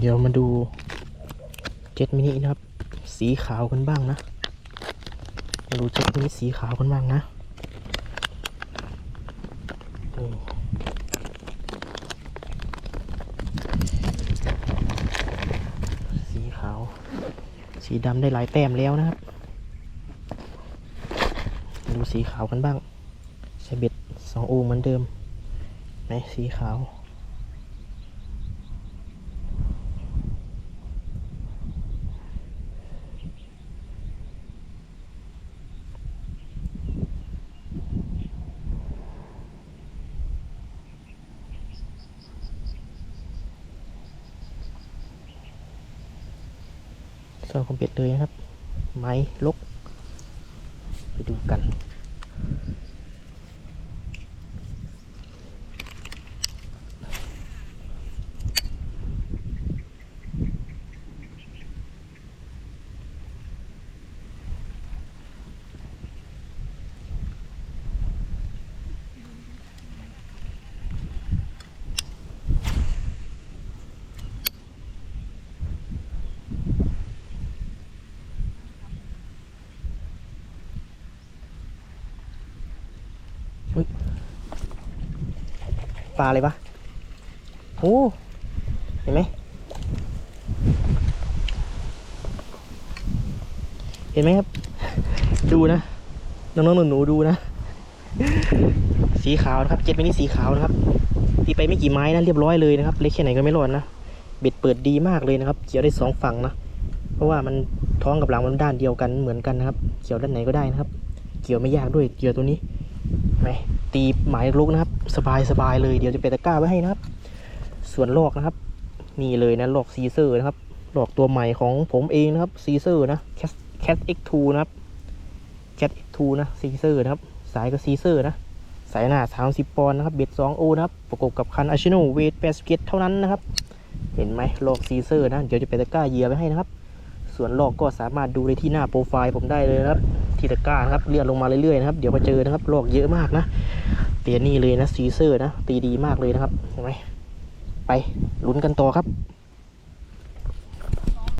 เดี๋ยวมาดูเจ็ตมินินะครับ สีขาวกันบ้างนะ มาดูเจ็ตมินิสีขาวกันบ้างนะสีขาว สีดำได้หลายแต้มแล้วนะครับ ดูสีขาวกันบ้างใช้เบ็ดสองอูเหมือนเดิมไหนสีขาว ส่วนขอมเพลตเลยนะครับ ไม้ลก ไปดูกัน ปลาอะไรปะโอ้เห็นไหมเห็นไหมครับ ดูนะ น้องๆหนูๆดูนะ สีขาวนะครับ เจ็ดมินิสีขาวนะครับ ตีไปไม่กี่ไม้นะเรียบร้อยเลยนะครับ เล็กแค่ไหนก็ไม่รอดนะ เบ็ดเปิดดีมากเลยนะครับ เกี่ยวได้สองฝั่งนะ เพราะว่ามันท้องกับหลังมันด้านเดียวกันเหมือนกันนะครับ เกี่ยวด้านไหนก็ได้นะครับ เกี่ยวไม่ยากด้วย เกี่ยวตัวนี้ ไหมตีหมายลุกนะครับ สบายสบายเลยเดี๋ยวจะไปตะกร้าไว้ให้นะครับ ส่วนลอกนะครับ นี่เลยนะลอกซีเซอร์นะครับลอกตัวใหม่ของผมเองนะครับซีเซอร์นะแคสแคส X2 นะครับแคส X2 นะซีเซอร์นะครับ สายกับซีเซอร์นะ สายหน้า 30 ปอนด์นะครับ เบ็ด2โอนะครับ ประกบกับคันอาชิโนเวท81เกตเท่านั้นนะครับ เห็นไหมลอกซีเซอร์นะ เดี๋ยวจะไปตะกร้าเหยียไว้ให้นะครับ ส่วนลอกก็สามารถดูได้ที่หน้าโปรไฟล์ผมได้เลยนะครับ ที่ตะกร้านะครับเลื่อนลงมาเรื่อยๆนะครับ เดี๋ยวมาเจอนะครับลอกเยอะมากนะเตียนี่เลยนะซีเซอร์นะตีดีมากเลยนะครับเห็นไหมไปลุ้นกันต่อครับ